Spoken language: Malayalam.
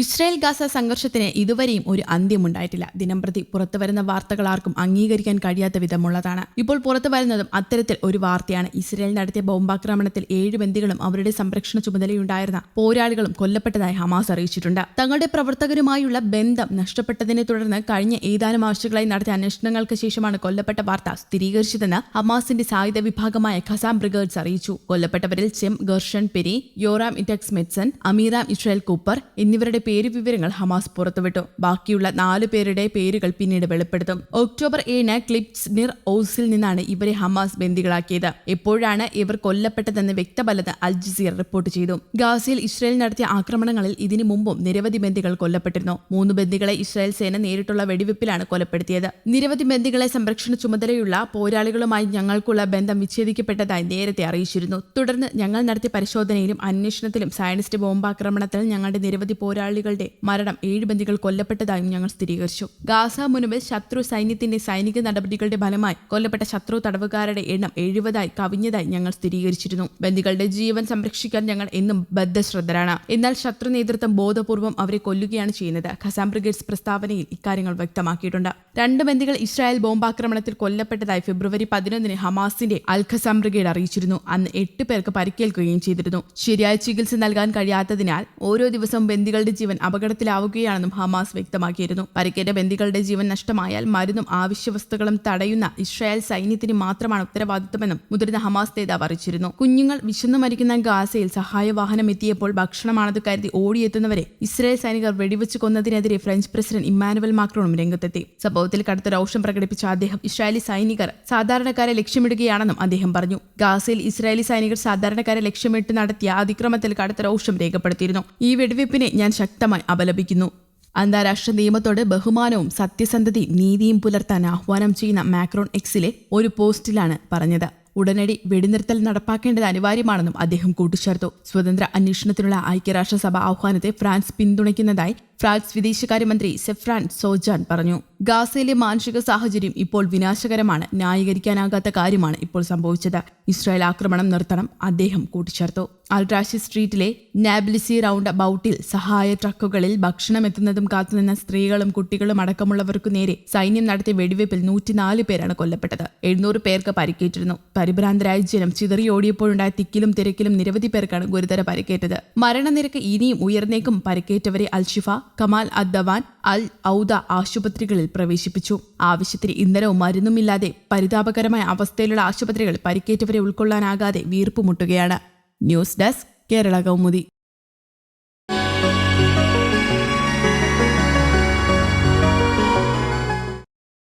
ഇസ്രായേൽ ഗാസ സംഘർഷത്തിന് ഇതുവരെയും ഒരു അന്ത്യമുണ്ടായിട്ടില്ല. ദിനംപ്രതി പുറത്തുവരുന്ന വാർത്തകൾ ആർക്കും അംഗീകരിക്കാൻ കഴിയാത്ത വിധമുള്ളതാണ്. ഇപ്പോൾ പുറത്തു വരുന്നതും അത്തരത്തിൽ ഒരു വാർത്തയാണ്. ഇസ്രായേൽ നടത്തിയ ബോംബാക്രമണത്തിൽ ഏഴ് ബന്ധികളും അവരുടെ സംരക്ഷണ ചുമതലയുണ്ടായിരുന്ന പോരാളികളും കൊല്ലപ്പെട്ടതായി ഹമാസ് അറിയിച്ചിട്ടുണ്ട്. തങ്ങളുടെ പ്രവർത്തകരുമായുള്ള ബന്ധം നഷ്ടപ്പെട്ടതിനെ തുടർന്ന് കഴിഞ്ഞ ഏതാനും ആഴ്ചകളായി നടത്തിയ അന്വേഷണങ്ങൾക്ക് ശേഷമാണ് കൊല്ലപ്പെട്ട വാർത്ത സ്ഥിരീകരിച്ചതെന്ന് ഹമാസിന്റെ സായുധ വിഭാഗമായ ഖസാം ബ്രിഗേഡ്സ് അറിയിച്ചു. കൊല്ലപ്പെട്ടവരിൽ ചെം ഗർഷൻ പെരി യോറാം ഇറ്റക്സ് മെറ്റ്സൺ അമീറാം ഇസ്രായേൽ കൂപ്പർ എന്നിവരുടെ പേര് വിവരങ്ങൾ ഹമാസ് പുറത്തുവിട്ടു. ബാക്കിയുള്ള നാലു പേരുടെ പേരുകൾ പിന്നീട് വെളിപ്പെടുത്തും. ഒക്ടോബർ ഏഴിന് ക്ലിപ്സ് നിർ ഓസിൽ നിന്നാണ് ഇവരെ ഹമാസ് ബന്ദികളാക്കിയത്. എപ്പോഴാണ് ഇവർ കൊല്ലപ്പെട്ടതെന്ന് വ്യക്തമല്ലെന്ന് അൽ ജസീർ റിപ്പോർട്ട് ചെയ്തു. ഗാസയിൽ ഇസ്രായേൽ നടത്തിയ ആക്രമണങ്ങളിൽ ഇതിനു മുമ്പും നിരവധി ബന്ദികൾ കൊല്ലപ്പെട്ടിരുന്നു. മൂന്ന് ബന്ദികളെ ഇസ്രായേൽ സേന നേരിട്ടുള്ള വെടിവെപ്പിലാണ് കൊലപ്പെടുത്തിയത്. നിരവധി ബന്ദികളെ സംരക്ഷണ ചുമതലയുള്ള പോരാളികളുമായി ഞങ്ങൾക്കുള്ള ബന്ധം വിച്ഛേദിക്കപ്പെട്ടതായി നേരത്തെ അറിയിച്ചിരുന്നു. തുടർന്ന് ഞങ്ങൾ നടത്തിയ പരിശോധനയിലും അന്വേഷണത്തിലും സയനിസ്റ്റ് ബോംബാക്രമണത്തിൽ ഞങ്ങളുടെ നിരവധി പോരാളികളുടെ മരണം ഏഴ് ബന്ദികൾ കൊല്ലപ്പെട്ടതായും ഞങ്ങൾ സ്ഥിരീകരിച്ചു. ഗാസ മുനുമ്പിൽ ശത്രു സൈന്യത്തിന്റെ സൈനിക നടപടികളുടെ ഫലമായി കൊല്ലപ്പെട്ട ശത്രു തടവുകാരുടെ എണ്ണം എഴുപതായി കവിഞ്ഞതായി ഞങ്ങൾ സ്ഥിരീകരിച്ചിരുന്നു. ബന്ദികളുടെ ജീവൻ സംരക്ഷിക്കാൻ ഞങ്ങൾ എന്നും ബദ്ധശ്രദ്ധരാണ്. എന്നാൽ ശത്രു നേതൃത്വം ബോധപൂർവം അവരെ കൊല്ലുകയാണ് ചെയ്യുന്നത്. ഖസാം ബ്രിഗേഡ്സ് പ്രസ്താവനയിൽ ഇക്കാര്യങ്ങൾ വ്യക്തമാക്കിയിട്ടുണ്ട്. രണ്ട് ബന്ദികൾ ഇസ്രായേൽ ബോംബാക്രമണത്തിൽ കൊല്ലപ്പെട്ടതായി ഫെബ്രുവരി പതിനൊന്നിന് ഹമാസിന്റെ അൽ ഖസാം ബ്രിഗേഡ് അറിയിച്ചിരുന്നു. അന്ന് എട്ട് പേർക്ക് പരിക്കേൽക്കുകയും ചെയ്തിരുന്നു. ശരിയായ ചികിത്സ നൽകാൻ കഴിയാത്തതിനാൽ ഓരോ ദിവസവും ബന്ദികളുടെ ജീവൻ അപകടത്തിലാവുകയാണെന്നും ഹമാസ് വ്യക്തമാക്കിയിരുന്നു. പരിക്കേറ്റ ബന്ദികളുടെ ജീവൻ നഷ്ടമായാൽ മരുന്നും ആവശ്യവസ്തുക്കളും തടയുന്ന ഇസ്രായേൽ സൈന്യത്തിന് മാത്രമാണ് ഉത്തരവാദിത്തമെന്നും മുതിർന്ന ഹമാസ് നേതാവ് അറിയിച്ചിരുന്നു. കുഞ്ഞുങ്ങൾ വിശന്നു മരിക്കുന്ന ഗാസയിൽ സഹായ വാഹനം എത്തിയപ്പോൾ ഭക്ഷണമാണത് കരുതി ഓടിയെത്തുന്നവരെ ഇസ്രായേൽ സൈനികർ വെടിവെച്ച് കൊന്നതിനെതിരെ ഫ്രഞ്ച് പ്രസിഡന്റ് ഇമ്മാനുവൽ മാക്രോണും രംഗത്തെത്തി. സംഭവത്തിൽ കടുത്ത രോഷം പ്രകടിപ്പിച്ച അദ്ദേഹം ഇസ്രായേലി സൈനികർ സാധാരണക്കാരെ ലക്ഷ്യമിടുകയാണെന്നും അദ്ദേഹം പറഞ്ഞു. ഗാസയിൽ ഇസ്രായേലി സൈനികർ സാധാരണക്കാരെ ലക്ഷ്യമിട്ട് നടത്തിയ അതിക്രമത്തിൽ കടുത്ത രോഷം രേഖപ്പെടുത്തിയിരുന്നു. ഈ വെടിവെപ്പിനെ ഞാൻ ശക്തമായി അപലപിക്കുന്നു. അന്താരാഷ്ട്ര നിയമത്തോട് ബഹുമാനവും സത്യസന്ധതയും നീതിയും പുലർത്താൻ ആഹ്വാനം ചെയ്യുന്ന മാക്രോൺ എക്സിലെ ഒരു പോസ്റ്റിലാണ് പറഞ്ഞത്. ഉടനടി വെടിനിർത്തൽ നടപ്പാക്കേണ്ടത് അനിവാര്യമാണെന്നും അദ്ദേഹം കൂട്ടിച്ചേർത്തു. സ്വതന്ത്ര അന്വേഷണത്തിനുള്ള ഐക്യരാഷ്ട്രസഭ ആഹ്വാനത്തെ ഫ്രാൻസ് പിന്തുണയ്ക്കുന്നതായി ഫ്രാൻസ് വിദേശകാര്യമന്ത്രി സെഫ്രാൻ സോജാൻ പറഞ്ഞു. ഗാസയിലെ മാനുഷിക സാഹചര്യം ഇപ്പോൾ വിനാശകരമാണ്. ന്യായീകരിക്കാനാകാത്ത കാര്യമാണ് ഇപ്പോൾ സംഭവിച്ചത്. ഇസ്രായേൽ ആക്രമണം നിർത്തണം അദ്ദേഹം കൂട്ടിച്ചേർത്തു. അൽറാഷി സ്ട്രീറ്റിലെ നാബ്ലിസി റൗണ്ട് ബൌട്ടിൽ സഹായ ട്രക്കുകളിൽ ഭക്ഷണം എത്തുന്നതും കാത്തുനിന്ന സ്ത്രീകളും കുട്ടികളും അടക്കമുള്ളവർക്കു നേരെ സൈന്യം നടത്തിയ വെടിവയ്പിൽ നൂറ്റിനാല് പേരാണ് കൊല്ലപ്പെട്ടത്. എഴുന്നൂറ് പേർക്ക് പരിക്കേറ്റിരുന്നു. പരിഭ്രാന്തരായ ജനം ചിതറിയോടിയപ്പോഴുണ്ടായ തിക്കിലും തിരക്കിലും നിരവധി പേർക്കാണ് ഗുരുതര പരിക്കേറ്റത്. മരണനിരക്ക് ഇനിയും ഉയർന്നേക്കും. പരിക്കേറ്റവരെ അൽഷിഫ കമാൽ അദ്ദവാൻ അൽ ഔദ ആശുപത്രികളിൽ പ്രവേശിപ്പിച്ചു. ആവശ്യത്തിന് ഇന്ധനവും മരുന്നുമില്ലാതെ പരിതാപകരമായ അവസ്ഥയിലുള്ള ആശുപത്രികൾ പരിക്കേറ്റവരെ ഉൾക്കൊള്ളാനാകാതെ വീർപ്പുമുട്ടുകയാണ് ന്യൂസ് ഡെസ്ക് കേരള കൗമുദി.